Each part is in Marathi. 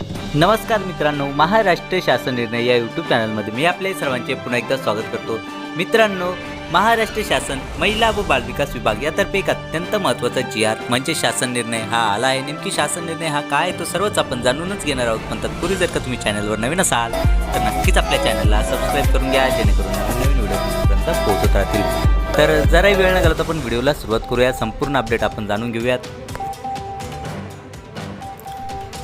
नमस्कार मित्रांनो महाराष्ट्र शासन निर्णय या यूट्यूब चॅनलमध्ये मी आपले सर्वांचे पुन्हा एकदा स्वागत करतो. मित्रांनो महाराष्ट्र शासन महिला व बालविकास विभाग यातर्फे एक अत्यंत महत्त्वाचा जी आर म्हणजे शासन निर्णय. हा आला आहे. नेमकी शासन निर्णय हा काय तो सर्वच आपण जाणूनच घेणार आहोत. पण तत्पूर्वी जर का तुम्ही चॅनलवर नवीन असाल तर नक्कीच आपल्या चॅनलला सबस्क्राईब करून घ्या जेणेकरून नवीन व्हिडिओ तुमच्यापर्यंत पोहोचत राहतील. तर जराही वेळ न तर आपण व्हिडिओला सुरुवात करूया. संपूर्ण अपडेट आपण जाणून घेऊयात.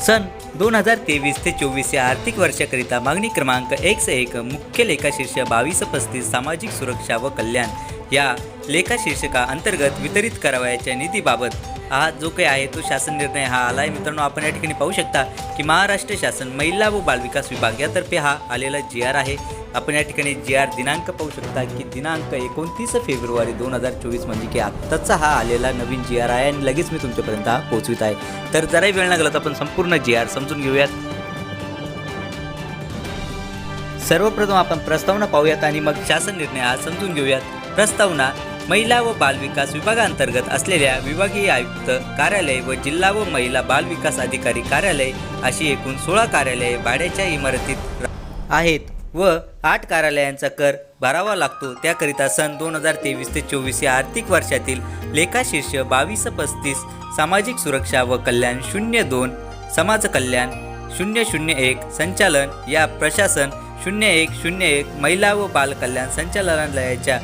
सन दोन हजार तेवीस ते चोवीस या आर्थिक वर्षाकरिता मागणी क्रमांक एक एक मुख्य लेखाशीर्ष बावीस पस्तीस सामाजिक सुरक्षा व कल्याण या लेखाशीर्षका अंतर्गत वितरित करावयाच्या निधीबाबत हा जो काही आहे तो शासन निर्णय हा आला आहे मित्रांनो आपण या ठिकाणी पाहू शकता की महाराष्ट्र शासन महिला व बालविकास विभाग यातर्फे हा आलेला जी आर आहे. आपण या ठिकाणी जी आर दिनांक पाहू शकता की दिनांक एकोणतीस फेब्रुवारी दोन हजार चोवीस म्हणजे की आत्ताचा हा आलेला नवीन जी आर आहे आणि लगेच मी तुमच्यापर्यंत हा पोहोचवित आहे. तर जराही वेळ लागला तर आपण संपूर्ण जी आर समजून घेऊयात. सर्वप्रथम आपण प्रस्तावना पाहूयात आणि मग शासन निर्णय हा समजून घेऊयात. प्रस्तावना महिला व बालविकास विभागांतर्गत असलेल्या विभागीय आयुक्त कार्यालय व जिल्हा व महिला बालविकास अधिकारी कार्यालय अशी एकूण सोळा कार्यालये भाड्याच्या इमारतीत आहेत व आठ कार्यालयांचा कर भरावा लागतो. त्याकरिता सन दोन हजार तेवीस ते चोवीस या आर्थिक वर्षातील लेखाशीर्ष बावीस पस्तीस सामाजिक सुरक्षा व कल्याण शून्य दोन समाज कल्याण शून्य शून्य एक संचालन या प्रशासन शून्य एक शून्य एक महिला व बाल कल्याण संचालनालयाच्या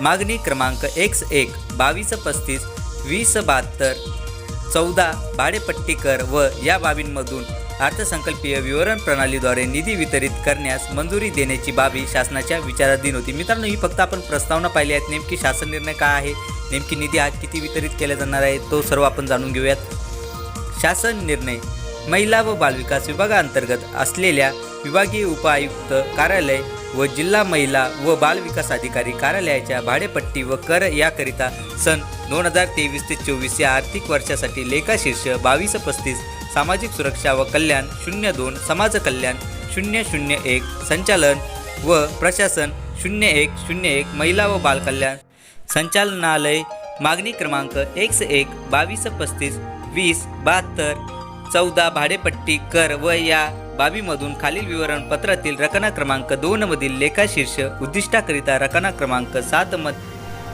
मागणी क्रमांक एक्स एक बावीस पस्तीस वीस बहात्तर चौदा भाडेपट्टी कर व या बाबींमधून अर्थसंकल्पीय विवरण प्रणालीद्वारे निधी वितरित करण्यास मंजुरी देण्याची बाबी शासनाच्या विचाराधीन होती. मित्रांनो ही फक्त आपण प्रस्तावना पाहिली आहेत. नेमकी शासन निर्णय काय आहे? नेमकी निधी हा किती वितरित केला जाणार आहे तो सर्व आपण जाणून घेऊयात. शासन निर्णय. महिला व बालविकास विभागाअंतर्गत असलेल्या विभागीय उपायुक्त कार्यालय व जिल्हा महिला व बालविकास अधिकारी कार्यालयाच्या भाडेपट्टी व कर याकरिता सन दोन हजार तेवीस ते चोवीस या आर्थिक वर्षासाठी लेखाशीर्ष बावीस पस्तीस सामाजिक सुरक्षा व कल्याण शून्य दोन समाज कल्याण शून्य शून्य एक संचालन व प्रशासन शून्य एक शून्य एक महिला व बालकल्याण संचालनालय मागणी क्रमांक एक एक बावीस पस्तीस वीस बहात्तर चौदा भाडेपट्टी कर व या बाबीमधून खालील विवरणपत्रातील रकना क्रमांक दोनमधील लेखाशीर्ष उद्दिष्टाकरिता रकना क्रमांक सात मध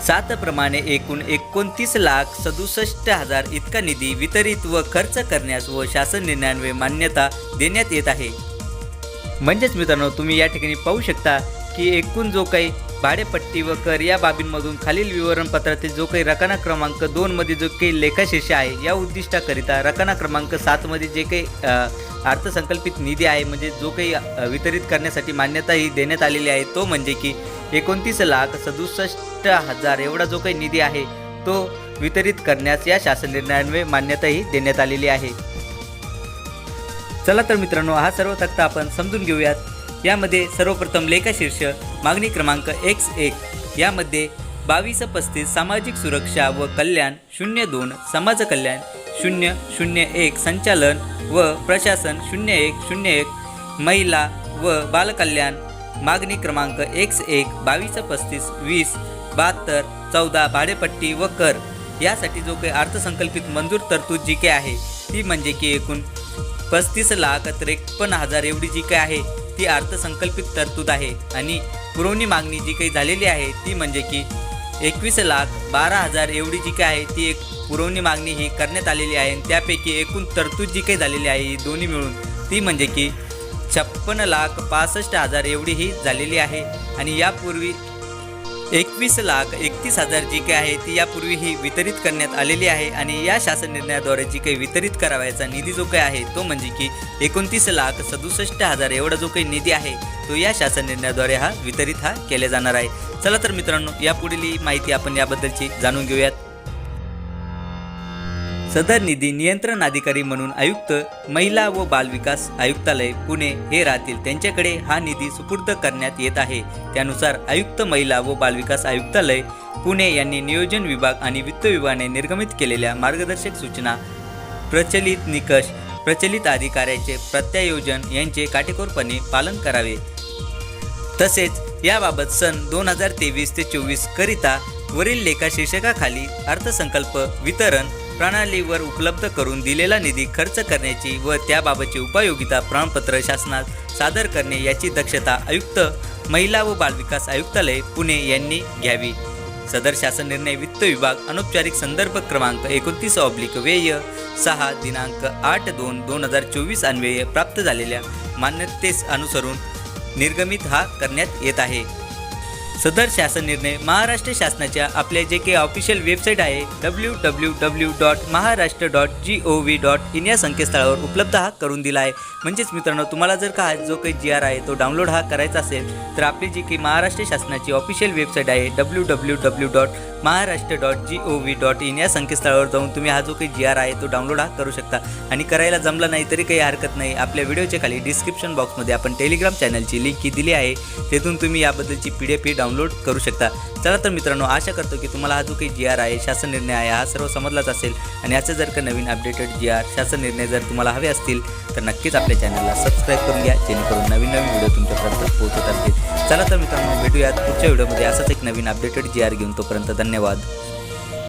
सात प्रमाणे एकूण एकोणतीस लाख सदुसष्ट हजार इतका निधी वितरित व खर्च करण्यास व शासन निर्णयान्वये मान्यता देण्यात येत आहे. म्हणजेच मित्रांनो तुम्ही या ठिकाणी पाहू शकता की एकूण जो काही भाडेपट्टी व कर या बाबींमधून खालील विवरणपत्रातील जो काही रकाना क्रमांक दोनमध्ये जो काही लेखाशीर्ष आहे या उद्दिष्टाकरिता रकाना क्रमांक सातमध्ये जे काही अर्थसंकल्पित निधी आहे म्हणजे जो काही वितरित करण्यासाठी मान्यता ही देण्यात आलेली आहे तो म्हणजे की एकोणतीस लाख सदुसष्ट हजार एवढा जो काही निधी आहे तो वितरित करण्यास या शासन निर्णयान्वये मान्यताही देण्यात आलेली आहे. चला तर मित्रांनो हा सर्व तक्ता आपण समजून घेऊयात. यामध्ये सर्वप्रथम लेखाशीर्ष मागणी क्रमांक एक्स एक. यामध्ये बावीस पस्तीस सामाजिक सुरक्षा व कल्याण शून्य दोन समाज कल्याण शून्य शून्य एक संचालन व प्रशासन शून्य एक शून्य एक महिला व बालकल्याण मागणी क्रमांक एक्स एक बावीस पस्तीस वीस बहात्तर चौदा भाडेपट्टी व कर. यासाठी जो काही अर्थसंकल्पित मंजूर तरतूद जी काही आहे ती म्हणजे की एकूण पस्तीस लाख त्रेपन्न हजार एवढी जी काही आहे. ती अर्थसंकल्पित तरतूद आहे. आणि पुरवणी मागणी जी काही झालेली आहे ती म्हणजे की एकवीस लाख बारा हजार एवढी जी काही आहे ती एक पुरवणी मागणी ही करण्यात आलेली आहे. आणि त्यापैकी एकूण तरतूद जी काही झालेली आहे ही दोन्ही मिळून ती म्हणजे की छप्पन्न लाख पासष्ट हजार एवढी ही झालेली आहे. आणि यापूर्वी एकवीस लाख एकतीस हजार जी काही आहे ती यापूर्वी ही वितरित करण्यात आलेली आहे आणि या शासन निर्णयाद्वारे जी काही वितरित करावयाचा निधी जो काही आहे तो म्हणजे की एकोणतीस लाख सदुसष्ट हजार एवढा जो काही निधी आहे तो या शासन निर्णयाद्वारे हा वितरित हा केला जाणार आहे. चला तर मित्रांनो यापुढील ही माहिती आपण याबद्दलची जाणून घेऊयात. सदर निधी नियंत्रण अधिकारी म्हणून आयुक्त महिला व बालविकास आयुक्तालय पुणे हे राहतील. त्यांच्याकडे हा निधी सुपूर्द करण्यात येत आहे. त्यानुसार आयुक्त महिला व बालविकास आयुक्तालय पुणे यांनी नियोजन विभाग आणि वित्त विभागाने निर्गमित केलेल्या मार्गदर्शक सूचना प्रचलित निकष प्रचलित अधिकाऱ्याचे प्रत्यायोजन यांचे काटेकोरपणे पालन करावे. तसेच याबाबत सन दोन हजार तेवीस ते चोवीस करिता वरील लेखा शीर्षकाखाली अर्थसंकल्प वितरण प्रणालीवर उपलब्ध करून दिलेला निधी खर्च करण्याची व त्याबाबतची उपयोगिता प्रमाणपत्र शासनात सादर करणे याची दक्षता आयुक्त महिला व बालविकास आयुक्तालय पुणे यांनी घ्यावी. सदर शासन निर्णय वित्त विभाग अनौपचारिक संदर्भ क्रमांक एकोणतीस ऑब्लिक व्यय सहा दिनांक आठ दोन दोन हजार चोवीस अन्वये प्राप्त झालेल्या मान्यतेस अनुसरून निर्गमित हा करण्यात येत आहे. सदर शासन निर्णय महाराष्ट्र शासनाच्या आपल्या जे काही ऑफिशियल वेबसाईट आहे W W W dot Maharashtra dot G O V dot in या संकेतस्थळावर उपलब्ध हा करून दिला आहे. म्हणजेच मित्रांनो तुम्हाला जर का हा जो काही जी आर आहे तो डाउनलोड हा करायचा असेल तर आपली जी काही महाराष्ट्र शासनाची ऑफिशियल वेबसाईट आहे W W W dot Maharashtra dot G O V dot in या संकेतस्थळावर जाऊन तुम्ही हा जो काही जी आर आहे तो डाउनलोड हा करू शकता. आणि करायला जमला नाही तरी काही हरकत नाही. आपल्या व्हिडिओच्या खाली डिस्क्रिप्शन बॉक्समध्ये आपण टेलिग्राम चॅनलची लिंक ही दिली आहे. तेथून तुम्ही याबद्दलची पी डी एफ ही डाउनलोड करू शकता. चला तर मित्रांनो आशा करतो की तुम्हाला हा जो काही जी आर आहे शासन निर्णय आहे हा सर्व समजलाच असेल. आणि याचं जर का नवीन अपडेटेड जी आर शासन निर्णय जर तुम्हाला हवे असतील तर नक्कीच आपल्या चॅनलला सबस्क्राईब करून घ्या जेणेकरून नवीन नवीन व्हिडिओ तुमच्यापर्यंत पोहोचत असतील. चला तर मित्रांनो भेटूयात पुढच्या व्हिडिओमध्ये असाच एक नवीन अपडेटेड जी आर घेऊन तोपर्यंत धन्यवाद.